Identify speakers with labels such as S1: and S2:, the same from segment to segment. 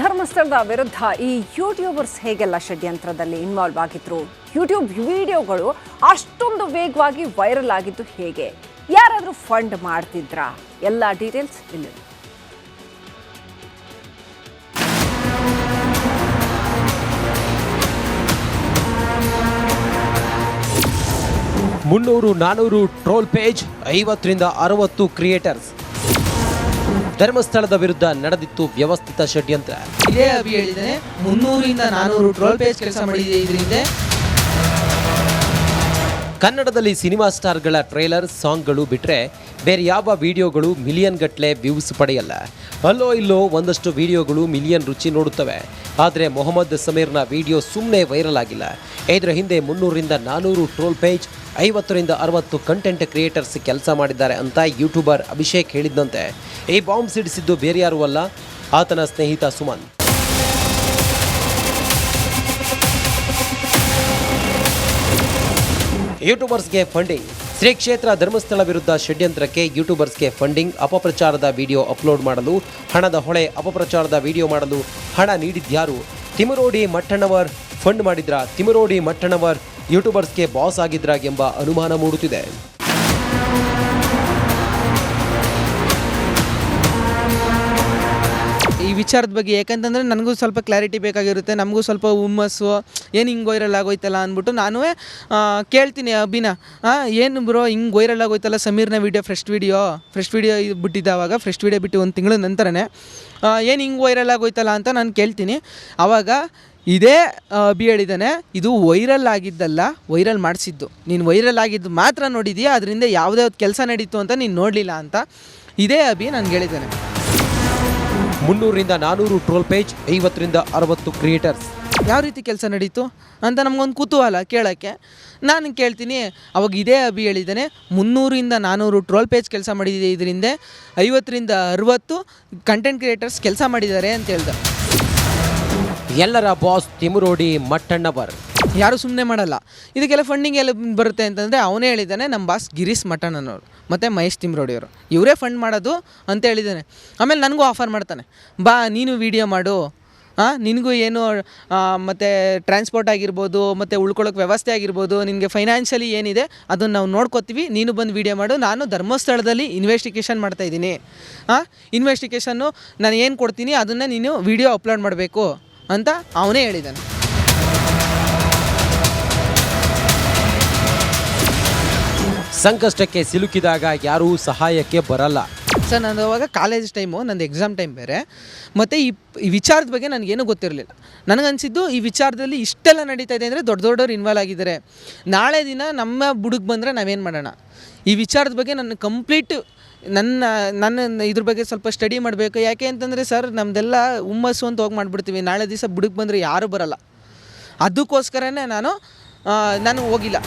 S1: ಧರ್ಮಸ್ಥಳದ ವಿರುದ್ಧ ಈ ಯೂಟ್ಯೂಬರ್ಸ್ ಹೇಗೆಲ್ಲ ಷಡ್ಯಂತ್ರದಲ್ಲಿ ಇನ್ವಾಲ್ವ್ ಆಗಿದ್ರು? ಯೂಟ್ಯೂಬ್ ವಿಡಿಯೋಗಳು ಅಷ್ಟೊಂದು ವೇಗವಾಗಿ ವೈರಲ್ ಆಗಿದ್ದು ಹೇಗೆ? ಯಾರಾದರೂ ಫಂಡ್ ಮಾಡ್ತಿದ್ರಾ? ಎಲ್ಲ ಡೀಟೇಲ್ಸ್ ಇಲ್ಲಿ.
S2: ಮುನ್ನೂರು ನಾನೂರು ಟ್ರೋಲ್ ಪೇಜ್ ಐವತ್ತರಿಂದ ಅರವತ್ತು ಕ್ರಿಯೇಟರ್ಸ್ ಧರ್ಮಸ್ಥಳದ ವಿರುದ್ಧ ನಡೆದಿತ್ತು ವ್ಯವಸ್ಥಿತ ಷಡ್ಯಂತ್ರ.
S3: ಇದೇ ಅಭಿ ಹೇಳಿದ್ದೇನೆ ಮುನ್ನೂರಿಂದ ನಾನೂರು ಟ್ರೋಲ್ ಪೇಜ್ ಕೆಲಸ ಮಾಡಿದೆ ಇದರಿಂದ.
S2: ಕನ್ನಡದಲ್ಲಿ ಸಿನಿಮಾ ಸ್ಟಾರ್ಗಳ ಟ್ರೇಲರ್ ಸಾಂಗ್ಗಳು ಬಿಟ್ಟರೆ ಬೇರೆ ಯಾವ ವಿಡಿಯೋಗಳು ಮಿಲಿಯನ್ ಗಟ್ಟಲೆ ವ್ಯೂಸ್ ಪಡೆಯಲ್ಲ. ಅಲ್ಲೋ ಇಲ್ಲೋ ಒಂದಷ್ಟು ವಿಡಿಯೋಗಳು ಮಿಲಿಯನ್ ರುಚಿ ನೋಡುತ್ತವೆ. ಆದರೆ ಮೊಹಮ್ಮದ್ ಸಮೀರ್ನ ವಿಡಿಯೋ ಸುಮ್ಮನೆ ವೈರಲ್ ಆಗಿಲ್ಲ. ಇದರ ಹಿಂದೆ ಮುನ್ನೂರಿಂದ ನಾನೂರು ಟ್ರೋಲ್ ಪೇಜ್ ಐವತ್ತರಿಂದ ಅರವತ್ತು ಕಂಟೆಂಟ್ ಕ್ರಿಯೇಟರ್ಸ್ ಕೆಲಸ ಮಾಡಿದ್ದಾರೆ ಅಂತ ಯೂಟ್ಯೂಬರ್ ಅಭಿಷೇಕ್ ಹೇಳಿದ್ದಂತೆ ಈ ಬಾಂಬ್ ಸಿಡಿಸಿದ್ದು ಬೇರೆ ಯಾರೂ ಅಲ್ಲ, ಆತನ ಸ್ನೇಹಿತ ಸುಮನ್. ಯೂಟ್ಯೂಬರ್ಸ್ಗೆ ಫಂಡಿಂಗ್ ಶ್ರೀ ಕ್ಷೇತ್ರ ಧರ್ಮಸ್ಥಳ ವಿರುದ್ಧ ಷಡ್ಯಂತ್ರಕ್ಕೆ ಯೂಟ್ಯೂಬರ್ಸ್ಗೆ ಫಂಡಿಂಗ್ ಅಪಪ್ರಚಾರದ ವಿಡಿಯೋ ಅಪ್ಲೋಡ್ ಮಾಡಲು, ಹಣದ ಹೊಳೆ ಅಪಪ್ರಚಾರದ ವಿಡಿಯೋ ಮಾಡಲು ಹಣ ನೀಡಿದ್ಯಾರು? ತಿಮರೋಡಿ ಮಟ್ಟಣ್ಣವರ್ ಫಂಡ್ ಮಾಡಿದ್ರ? ತಿಮರೋಡಿ ಮಟ್ಟಣ್ಣವರ್ ಯೂಟ್ಯೂಬರ್ಸ್ಗೆ ಬಾಸ್ ಆಗಿದ್ರಾಗೆಂಬ ಅನುಮಾನ ಮೂಡುತ್ತಿದೆ.
S3: ಈ ವಿಚಾರದ ಬಗ್ಗೆ ಯಾಕಂತಂದರೆ ನನಗೂ ಸ್ವಲ್ಪ ಕ್ಲಾರಿಟಿ ಬೇಕಾಗಿರುತ್ತೆ, ನಮಗೂ ಸ್ವಲ್ಪ ಹುಮ್ಮಸ್ಸು, ಏನು ಹಿಂಗೆ ವೈರಲ್ ಆಗೋಯ್ತಲ್ಲ ಅಂದ್ಬಿಟ್ಟು ನಾನು ಕೇಳ್ತೀನಿ ಅಭಿನ. ಏನು ಬ್ರೋ ಹಿಂಗೆ ವೈರಲ್ ಆಗೋಯ್ತಲ್ಲ ಸಮೀರ್ನ video fresh video fresh video ಬಿಟ್ಟಿದ್ದಾವಾಗ fresh video ಬಿಟ್ಟು ಒಂದು ತಿಂಗಳ ನಂತರನೇ ಏನು ಹಿಂಗೆ ವೈರಲ್ ಆಗೋಯ್ತಲ್ಲ ಅಂತ ನಾನು ಕೇಳ್ತೀನಿ. ಆವಾಗ ಇದೇ ಬಿ ಹೇಳಿದ್ದಾನೆ ಇದು ವೈರಲ್ ಆಗಿದ್ದಲ್ಲ ವೈರಲ್ ಮಾಡಿಸಿದ್ದು. ನೀನು ವೈರಲ್ ಆಗಿದ್ದು ಮಾತ್ರ ನೋಡಿದೀಯ? ಅದರಿಂದ ಯಾವುದೇ ಕೆಲಸ ನಡೀತು ಅಂತ ನೀನು ನೋಡಲಿಲ್ಲ ಅಂತ. ಇದೇ ಅಭಿ ನನಗೆ ಹೇಳಿದ್ದಾನೆ.
S2: ಮುನ್ನೂರಿಂದ ನಾನೂರು ಟ್ರೋಲ್ ಪೇಜ್ ಐವತ್ತರಿಂದ ಅರವತ್ತು ಕ್ರಿಯೇಟರ್ಸ್
S3: ಯಾವ ರೀತಿ ಕೆಲಸ ನಡೀತು ಅಂತ ನಮಗೊಂದು ಕುತೂಹಲ ಕೇಳೋಕ್ಕೆ. ನಾನು ಕೇಳ್ತೀನಿ ಅವಾಗ ಇದೇ ಅಭಿ ಹೇಳಿದ್ದಾನೆ. ಮುನ್ನೂರಿಂದ ನಾನ್ನೂರು ಟ್ರೋಲ್ ಪೇಜ್ ಕೆಲಸ ಮಾಡಿದೆ ಇದರಿಂದ ಐವತ್ತರಿಂದ ಅರವತ್ತು ಕಂಟೆಂಟ್ ಕ್ರಿಯೇಟರ್ಸ್ ಕೆಲಸ ಮಾಡಿದ್ದಾರೆ ಅಂತ ಹೇಳ್ದೆ.
S2: ಎಲ್ಲರ ಬಾಸ್ ತಿಮುರೋಡಿ ಮಟ್ಟಣ್ಣವರ್.
S3: ಯಾರು ಸುಮ್ಮನೆ ಮಾಡಲ್ಲ. ಇದಕ್ಕೆಲ್ಲ ಫಂಡಿಂಗ್ ಎಲ್ಲ ಬರುತ್ತೆ ಅಂತಂದರೆ ಅವನೇ ಹೇಳಿದ್ದಾನೆ ನಮ್ಮ ಬಾಸ್ ಗಿರೀಶ್ ಮಟ್ಟಣ್ಣನವರು, ಮತ್ತು ಮಹೇಶ್ ತಿಮ್ರೋಡಿಯವರು ಇವರೇ ಫಂಡ್ ಮಾಡೋದು ಅಂತ ಹೇಳಿದ್ದಾನೆ. ಆಮೇಲೆ ನನಗೂ ಆಫರ್ ಮಾಡ್ತಾನೆ. ಬಾ, ನೀನು ವೀಡಿಯೋ ಮಾಡು. ಹಾಂ ನಿನಗೂ ಏನು ಮತ್ತು ಟ್ರಾನ್ಸ್ಪೋರ್ಟ್ ಆಗಿರ್ಬೋದು, ಮತ್ತು ಉಳ್ಕೊಳ್ಳೋಕೆ ವ್ಯವಸ್ಥೆ ಆಗಿರ್ಬೋದು, ನಿನಗೆ ಫೈನಾನ್ಷಿಯಲಿ ಏನಿದೆ, ಅದನ್ನು ನಾವು ನೋಡ್ಕೋತೀವಿ. ನೀನು ಬಂದು ವೀಡಿಯೋ ಮಾಡು. ನಾನು ಧರ್ಮಸ್ಥಳದಲ್ಲಿ ಇನ್ವೆಸ್ಟಿಗೇಷನ್ ಮಾಡ್ತಾಯಿದ್ದೀನಿ ಹಾಂ ಇನ್ವೆಸ್ಟಿಗೇಷನ್ನು ನಾನು ಏನು ಕೊಡ್ತೀನಿ, ಅದನ್ನು ನೀನು ವೀಡಿಯೋ ಅಪ್ಲೋಡ್ ಮಾಡಬೇಕು. ಅಂತ ಅವನೇ ಹೇಳಿದ್ದಾನೆ.
S2: ಸಂಕಷ್ಟಕ್ಕೆ ಸಿಲುಕಿದಾಗ ಯಾರೂ ಸಹಾಯಕ್ಕೆ ಬರಲ್ಲ.
S3: ಸರ್ ನಾನು ಅವಾಗ ಕಾಲೇಜ್ ಟೈಮು ನಂದು ಎಕ್ಸಾಮ್ ಟೈಮ್ ಬೇರೆ. ಮತ್ತು ಈ ಈ ವಿಚಾರದ ಬಗ್ಗೆ ನನಗೇನು ಗೊತ್ತಿರಲಿಲ್ಲ. ನನಗನ್ಸಿದ್ದು ಈ ವಿಚಾರದಲ್ಲಿ ಇಷ್ಟೆಲ್ಲ ನಡೀತಾ ಇದೆ ಅಂದರೆ ದೊಡ್ಡ ದೊಡ್ಡವ್ರು ಇನ್ವಾಲ್ವ್ ಆಗಿದ್ದಾರೆ. ನಾಳೆ ದಿನ ನಮ್ಮ ಬುಡುಗ್ ಬಂದರೆ ನಾವೇನು ಮಾಡೋಣ? ಈ ವಿಚಾರದ ಬಗ್ಗೆ ನನ್ನ ಕಂಪ್ಲೀಟ್ ನನ್ನ ನನ್ನ ಇದ್ರ ಬಗ್ಗೆ ಸ್ವಲ್ಪ ಸ್ಟಡಿ ಮಾಡಬೇಕು. ಯಾಕೆ ಅಂತಂದರೆ ಸರ್ ನಮ್ಮದೆಲ್ಲ ಹುಮ್ಮಸ್ಸು ಅಂತ ಹೋಗಿ ಮಾಡಿಬಿಡ್ತೀವಿ. ನಾಳೆ ದಿವಸ ಬುಡುಗ್ ಬಂದರೆ ಯಾರೂ ಬರಲ್ಲ. ಅದಕ್ಕೋಸ್ಕರನೇ ನಾನು ನಾನು ಹೋಗಿಲ್ಲ.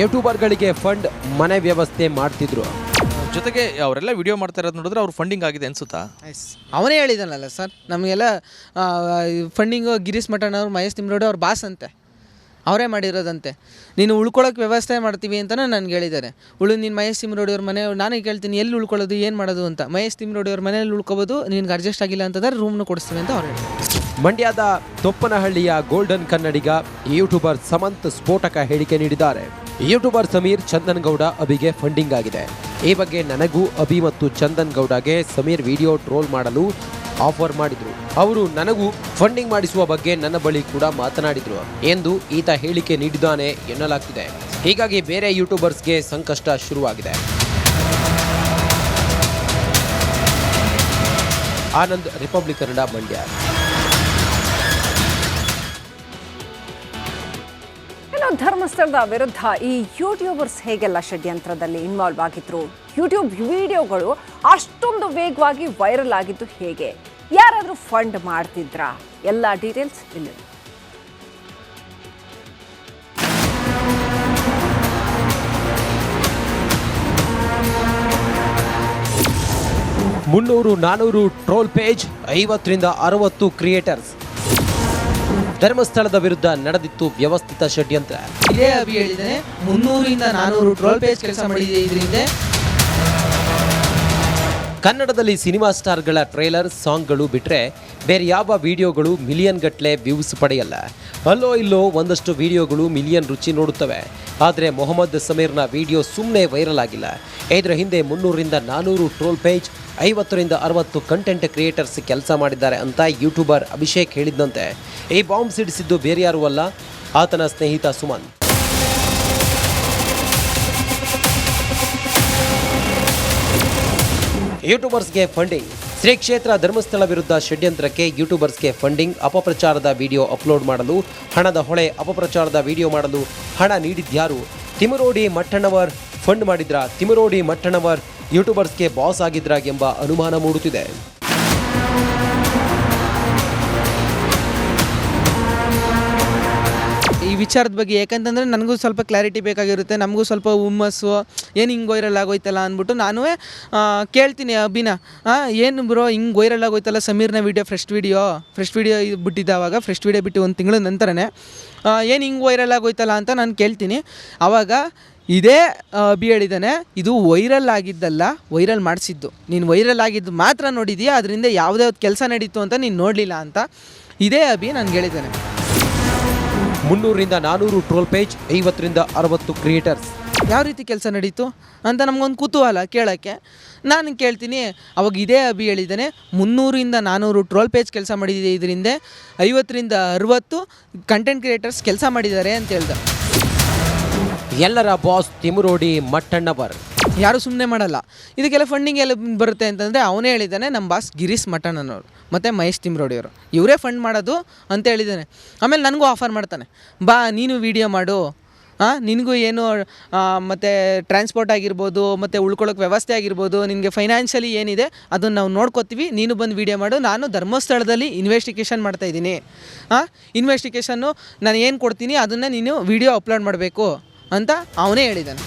S2: ಯೂಟ್ಯೂಬರ್ಗಳಿಗೆ ಫಂಡ್ ಮನೆ ವ್ಯವಸ್ಥೆ ಮಾಡ್ತಿದ್ರು.
S4: ಜೊತೆಗೆ ಅವರೆಲ್ಲ ವಿಡಿಯೋ ಮಾಡ್ತಾ ಇರೋದು ನೋಡಿದ್ರೆ ಅವ್ರು ಫಂಡಿಂಗ್ ಆಗಿದೆ ಅನ್ಸುತ್ತಾ?
S3: ಅವನೇ ಹೇಳಿದಾನಲ್ಲ ಸರ್ ನಮಗೆಲ್ಲ ಫಂಡಿಂಗು ಗಿರೀಶ್ ಮಠಣ್ಣವ್ರು ಅವ್ರು ಮಹೇಶ್ ತಿಮ್ರೋಡಿ ಅವ್ರ ಬಾಸ್ ಅಂತೆ. ಅವರೇ ಮಾಡಿರೋದಂತೆ. ನೀನು ಉಳ್ಕೊಳ್ಳೋಕೆ ವ್ಯವಸ್ಥೆ ಮಾಡ್ತೀವಿ ಅಂತಲೇ ನನಗೆ ಹೇಳಿದ್ದಾರೆ. ಉಳು, ನೀನು ಮಹೇಶ್ ತಿಮ್ರೋಡಿಯವ್ರ ಮನೆ, ನಾನೇ ಕೇಳ್ತೀನಿ, ಎಲ್ಲಿ ಉಳ್ಕೊಳ್ಳೋದು, ಏನು ಮಾಡೋದು ಅಂತ. ಮಹೇಶ್ ತಿಮ್ರೋಡಿಯವ್ರ ಮನೇಲಿ ಉಳ್ಕೋಬೋದು, ನಿನ್ಗೆ ಅಡ್ಜಸ್ಟ್ ಆಗಿಲ್ಲ ಅಂತಂದರೆ ರೂಮ್ನು ಕೊಡಿಸ್ತೀವಿ ಅಂತ ಅವ್ರು
S2: ಮಂಡ್ಯದ ತೊಪ್ಪನಹಳ್ಳಿಯ ಗೋಲ್ಡನ್ ಕನ್ನಡಿಗ ಯೂಟ್ಯೂಬರ್ ಸಮಂತ್ ಸ್ಫೋಟಕ ಹೇಳಿಕೆ ನೀಡಿದ್ದಾರೆ. ಯೂಟ್ಯೂಬರ್ ಸಮೀರ್ ಚಂದನ್ ಗೌಡ ಅಭಿಗೆ ಫಂಡಿಂಗ್ ಆಗಿದೆ. ಈ ಬಗ್ಗೆ ನನಗೂ ಅಭಿ ಮತ್ತು ಚಂದನ್ ಗೌಡಗೆ ಸಮೀರ್ ವಿಡಿಯೋ ಟ್ರೋಲ್ ಮಾಡಲು ಆಫರ್ ಮಾಡಿದ್ರು. ಅವರು ನನಗೂ ಫಂಡಿಂಗ್ ಮಾಡಿಸುವ ಬಗ್ಗೆ ನನ್ನ ಬಳಿ ಕೂಡ ಮಾತನಾಡಿದ್ರು ಎಂದು ಈತ ಹೇಳಿಕೆ ನೀಡಿದ್ದಾನೆ ಎನ್ನಲಾಗ್ತಿದೆ. ಹೀಗಾಗಿ ಬೇರೆ ಯೂಟ್ಯೂಬರ್ಸ್ಗೆ ಸಂಕಷ್ಟ ಶುರುವಾಗಿದೆ. ಆನಂದ್, ರಿಪಬ್ಲಿಕ್ ಕನ್ನಡ ಮಂಡ್ಯ.
S1: ಧರ್ಮಸ್ಥಳದ ವಿರುದ್ಧ ಈ ಯೂಟ್ಯೂಬರ್ಸ್ ಹೇಗೆಲ್ಲ ಷಡ್ಯಂತ್ರದಲ್ಲಿ ಇನ್ವಾಲ್ವ್ ಆಗಿದ್ರು? ಯೂಟ್ಯೂಬ್ ವಿಡಿಯೋಗಳು ಅಷ್ಟೊಂದು ವೇಗವಾಗಿ ವೈರಲ್ ಆಗಿದ್ದು ಹೇಗೆ? ಯಾರಾದರೂ ಫಂಡ್ ಮಾಡ್ತಿದ್ರಾ? ಎಲ್ಲ ಡೀಟೇಲ್ಸ್ ಇಲ್ಲಿ.
S2: ಮುನ್ನೂರು ನಾನೂರು ಟ್ರೋಲ್ ಪೇಜ್ ಐವತ್ತರಿಂದ ಅರವತ್ತು ಕ್ರಿಯೇಟರ್ಸ್ ಧರ್ಮಸ್ಥಳದ ವಿರುದ್ಧ ನಡೆದಿತ್ತು ವ್ಯವಸ್ಥಿತ ಷಡ್ಯಂತ್ರ.
S3: ಇದೇ ಅಭಿ ಹೇಳಿದರೆ ಮುನ್ನೂರಿಂದ ನಾನೂರು ಟ್ರೋಲ್ ಪೇಜ್ ಕೆಲಸ ಮಾಡಿದೆ ಇದರಿಂದ.
S2: ಕನ್ನಡದಲ್ಲಿ ಸಿನಿಮಾ ಸ್ಟಾರ್ಗಳ ಟ್ರೇಲರ್ ಸಾಂಗ್ಗಳು ಬಿಟ್ಟರೆ ಬೇರೆ ಯಾವ ವಿಡಿಯೋಗಳು ಮಿಲಿಯನ್ ಗಟ್ಟಲೆ ವ್ಯೂಸ್ ಪಡೆಯಲ್ಲ. ಅಲ್ಲೋ ಇಲ್ಲೋ ಒಂದಷ್ಟು ವಿಡಿಯೋಗಳು ಮಿಲಿಯನ್ ರುಚಿ ನೋಡುತ್ತವೆ. ಆದರೆ ಮೊಹಮ್ಮದ್ ಸಮೀರ್ನ ವಿಡಿಯೋ ಸುಮ್ಮನೆ ವೈರಲ್ ಆಗಿಲ್ಲ. ಇದರ ಹಿಂದೆ ಮುನ್ನೂರಿಂದ ನಾನೂರು ಟ್ರೋಲ್ ಪೇಜ್, ಐವತ್ತರಿಂದ ಅರವತ್ತು ಕಂಟೆಂಟ್ ಕ್ರಿಯೇಟರ್ಸ್ ಕೆಲಸ ಮಾಡಿದ್ದಾರೆ ಅಂತ ಯೂಟ್ಯೂಬರ್ ಅಭಿಷೇಕ್ ಹೇಳಿದ್ದಂತೆ ಈ ಬಾಂಬ್ ಸಿಡಿಸಿದ್ದು ಬೇರೆ ಯಾರೂ ಅಲ್ಲ, ಆತನ ಸ್ನೇಹಿತ ಸುಮನ್. ಯೂಟ್ಯೂಬರ್ಸ್ಗೆ ಫಂಡಿಂಗ್ ಶ್ರೀ ಕ್ಷೇತ್ರ ಧರ್ಮಸ್ಥಳ ವಿರುದ್ಧ ಷಡ್ಯಂತ್ರಕ್ಕೆ ಯೂಟ್ಯೂಬರ್ಸ್ಗೆ ಫಂಡಿಂಗ್, ಅಪಪ್ರಚಾರದ ವಿಡಿಯೋ ಅಪ್ಲೋಡ್ ಮಾಡಲು, ಹಣದ ಹೊಳೆ ಅಪಪ್ರಚಾರದ ವಿಡಿಯೋ ಮಾಡಲು ಹಣ ನೀಡಿದ್ಯಾರು? ತಿಮರೋಡಿ ಮಟ್ಟಣ್ಣವರ್ ಫಂಡ್ ಮಾಡಿದ್ರ? ತಿಮರೋಡಿ ಮಟ್ಟಣ್ಣವರ್ ಯೂಟ್ಯೂಬರ್ಸ್ಗೆ ಬಾಸ್ ಆಗಿದ್ರಾ ಎಂಬ ಅನುಮಾನ ಮೂಡುತ್ತಿದೆ.
S3: ವಿಚಾರದ ಬಗ್ಗೆ, ಯಾಕಂತಂದರೆ ನನಗೂ ಸ್ವಲ್ಪ ಕ್ಲಾರಿಟಿ ಬೇಕಾಗಿರುತ್ತೆ, ನಮಗೂ ಸ್ವಲ್ಪ ಹುಮ್ಮಸ್ಸು, ಏನು ಹಿಂಗೆ ವೈರಲ್ ಆಗೋಯ್ತಲ್ಲ ಅಂದ್ಬಿಟ್ಟು ನಾನು ಕೇಳ್ತೀನಿ ಅಭಿನ. ಏನು ಬ್ರೋ ಹಿಂಗೆ ವೈರಲ್ ಆಗೋಯ್ತಲ್ಲ ಸಮೀರ್ನ video fresh video fresh video ಬಿಟ್ಟಿದ್ದ ಅವಾಗ ಫ್ರೆಶ್ ವೀಡಿಯೋ ಬಿಟ್ಟು ಒಂದು ತಿಂಗಳ ನಂತರನೇ ಏನು ಹಿಂಗೆ ವೈರಲ್ ಆಗೋಯ್ತಲ್ಲ ಅಂತ ನಾನು ಕೇಳ್ತೀನಿ. ಆವಾಗ ಇದೇ ಅಭಿ ಹೇಳಿದ್ದಾನೆ ಇದು ವೈರಲ್ ಆಗಿದ್ದಲ್ಲ ವೈರಲ್ ಮಾಡಿಸಿದ್ದು. ನೀನು ವೈರಲ್ ಆಗಿದ್ದು ಮಾತ್ರ ನೋಡಿದೀಯಾ, ಅದರಿಂದ ಯಾವುದೇ ಕೆಲಸ ನಡೀತು ಅಂತ ನೀನು ನೋಡಲಿಲ್ಲ ಅಂತ, ಇದೇ ಅಭಿ ನಾನು ಹೇಳಿದ್ದಾನೆ
S2: ಮುನ್ನೂರಿಂದ ನಾನೂರು ಟ್ರೋಲ್ ಪೇಜ್ ಐವತ್ತರಿಂದ ಅರವತ್ತು ಕ್ರಿಯೇಟರ್ಸ್.
S3: ಯಾವ ರೀತಿ ಕೆಲಸ ನಡೀತು? ಅಂತ ನಮಗೊಂದು ಕುತೂಹಲ ಕೇಳೋಕ್ಕೆ. ನಾನು ಕೇಳ್ತೀನಿ ಅವಾಗ ಇದೇ ಅಭಿ ಹೇಳಿದ್ದಾನೆ ಮುನ್ನೂರಿಂದ ನಾನ್ನೂರು ಟ್ರೋಲ್ ಪೇಜ್ ಕೆಲಸ ಮಾಡಿದೆ ಇದರಿಂದ ಐವತ್ತರಿಂದ ಅರವತ್ತು ಕಂಟೆಂಟ್ ಕ್ರಿಯೇಟರ್ಸ್ ಕೆಲಸ ಮಾಡಿದ್ದಾರೆ ಅಂತ ಹೇಳ್ದೆ.
S2: ಎಲ್ಲರ ಬಾಸ್ ತಿಮುರೋಡಿ ಮಟ್ಟಣ್ಣವರ್.
S3: ಯಾರು ಸುಮ್ಮನೆ ಮಾಡಲ್ಲ. ಇದಕ್ಕೆಲ್ಲ ಫಂಡಿಂಗ್ ಎಲ್ಲ ಬರುತ್ತೆ ಅಂತಂದರೆ ಅವನೇ ಹೇಳಿದ್ದಾನೆ ನಮ್ಮ ಬಾಸ್ ಗಿರೀಶ್ ಮಟನ್ ಅನ್ನೋರು ಮತ್ತು ಮಹೇಶ್ ತಿಮ್ರೋಡಿಯವರು ಇವರೇ ಫಂಡ್ ಮಾಡೋದು ಅಂತ ಹೇಳಿದ್ದಾನೆ. ಆಮೇಲೆ ನನಗೂ ಆಫರ್ ಮಾಡ್ತಾನೆ. ಬಾ, ನೀನು ವೀಡಿಯೋ ಮಾಡು. ಹಾಂ ನಿನಗೂ ಏನು ಮತ್ತು ಟ್ರಾನ್ಸ್ಪೋರ್ಟ್ ಆಗಿರ್ಬೋದು, ಮತ್ತು ಉಳ್ಕೊಳ್ಳೋಕೆ ವ್ಯವಸ್ಥೆ ಆಗಿರ್ಬೋದು, ನಿನಗೆ ಫೈನಾನ್ಷಿಯಲಿ ಏನಿದೆ ಅದನ್ನು ನಾವು ನೋಡ್ಕೋತೀವಿ, ನೀನು ಬಂದು ವೀಡಿಯೋ ಮಾಡು. ನಾನು ಧರ್ಮಸ್ಥಳದಲ್ಲಿ ಇನ್ವೆಸ್ಟಿಗೇಷನ್ ಮಾಡ್ತಾಯಿದ್ದೀನಿ ಹಾಂ ಇನ್ವೆಸ್ಟಿಗೇಷನ್ನು ನಾನು ಏನು ಕೊಡ್ತೀನಿ ಅದನ್ನು ನೀನು ವೀಡಿಯೋ ಅಪ್ಲೋಡ್ ಮಾಡಬೇಕು ಅಂತ ಅವನೇ ಹೇಳಿದ್ದಾನೆ.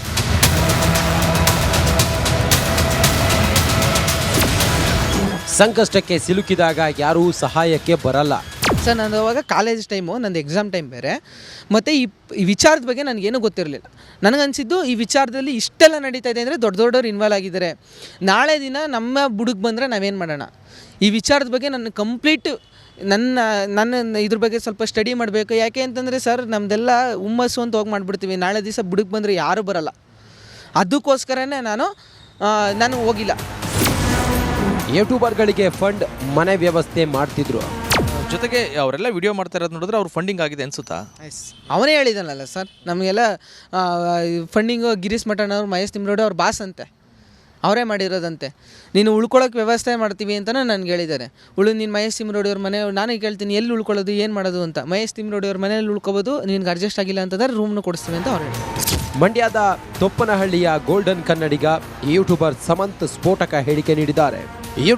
S2: ಸಂಕಷ್ಟಕ್ಕೆ ಸಿಲುಕಿದಾಗ ಯಾರೂ ಸಹಾಯಕ್ಕೆ ಬರಲ್ಲ.
S3: ಸರ್ ನಾನು ಅವಾಗ ಕಾಲೇಜ್ ಟೈಮು ನಂದು ಎಕ್ಸಾಮ್ ಟೈಮ್ ಬೇರೆ. ಮತ್ತು ಈ ಈ ವಿಚಾರದ ಬಗ್ಗೆ ನನಗೇನು ಗೊತ್ತಿರಲಿಲ್ಲ. ನನಗನ್ಸಿದ್ದು ಈ ವಿಚಾರದಲ್ಲಿ ಇಷ್ಟೆಲ್ಲ ನಡೀತಾ ಇದೆ ಅಂದರೆ ದೊಡ್ಡ ದೊಡ್ಡವ್ರು ಇನ್ವಾಲ್ವ್ ಆಗಿದ್ದಾರೆ. ನಾಳೆ ದಿನ ನಮ್ಮ ಬುಡಕ್ಕೆ ಬಂದರೆ ನಾವೇನು ಮಾಡೋಣ? ಈ ವಿಚಾರದ ಬಗ್ಗೆ ನನ್ನ ಕಂಪ್ಲೀಟ್ ನನ್ನ ನನ್ನ ಇದ್ರ ಬಗ್ಗೆ ಸ್ವಲ್ಪ ಸ್ಟಡಿ ಮಾಡಬೇಕು. ಯಾಕೆ ಅಂತಂದರೆ ಸರ್ ನಮ್ಮದೆಲ್ಲ ಹುಮ್ಮಸ್ಸು ಅಂತ ಹೋಗಿ ಮಾಡಿಬಿಡ್ತೀವಿ. ನಾಳೆ ದಿವಸ ಬುಡಕ್ಕೆ ಬಂದರೆ ಯಾರೂ ಬರಲ್ಲ. ಅದಕ್ಕೋಸ್ಕರನೇ ನಾನು ನಾನು ಹೋಗಿಲ್ಲ.
S2: ಯೂಟ್ಯೂಬರ್ಗಳಿಗೆ ಫಂಡ್ ಮನೆ ವ್ಯವಸ್ಥೆ ಮಾಡ್ತಿದ್ರು.
S4: ಜೊತೆಗೆ ಅವರೆಲ್ಲ ವಿಡಿಯೋ ಮಾಡ್ತಾ ಇರೋದು ನೋಡಿದ್ರೆ ಅವ್ರು ಫಂಡಿಂಗ್ ಆಗಿದೆ ಅನ್ಸುತ್ತಾ?
S3: ಅವನೇ ಹೇಳಿದಾನಲ್ಲ ಸರ್ ನಮಗೆಲ್ಲ ಫಂಡಿಂಗು ಗಿರೀಶ್ ಮಠಣ್ಣ ಅವರು ಮಹೇಶ್ ತಿಮ್ರೋಡಿ ಅವ್ರ ಬಾಸ್ ಅಂತೆ. ಅವರೇ ಮಾಡಿರೋದಂತೆ. ನೀನು ಉಳ್ಕೊಳ್ಳೋಕೆ ವ್ಯವಸ್ಥೆ ಮಾಡ್ತೀವಿ ಅಂತಲೇ ನನಗೆ ಹೇಳಿದ್ದಾರೆ. ಉಳು ನೀನು ಮಹೇಶ್ ತಿಮ್ರೋಡಿ ಅವ್ರ ಮನೆ ನಾನು ಕೇಳ್ತೀನಿ ಎಲ್ಲಿ ಉಳ್ಕೊಳ್ಳೋದು ಏನು ಮಾಡೋದು ಅಂತ. ಮಹೇಶ್ ತಿಮ್ರೋಡಿ ಅವ್ರ ಮನೇಲಿ ಉಳ್ಕೊಬೋದು ನಿನ್ಗೆ ಅಡ್ಜಸ್ಟ್ ಆಗಿಲ್ಲ ಅಂತಂದ್ರೆ ರೂಮ್ನ ಕೊಡಿಸ್ತೀವಿ ಅಂತ ಅವ್ರು ಹೇಳಿದ್ರು
S2: ಮಂಡ್ಯದ ತೊಪ್ಪನಹಳ್ಳಿಯ ಗೋಲ್ಡನ್ ಕನ್ನಡಿಗ ಯೂಟ್ಯೂಬರ್ ಸಮಂತ್ ಸ್ಫೋಟಕ ಹೇಳಿಕೆ ನೀಡಿದ್ದಾರೆ.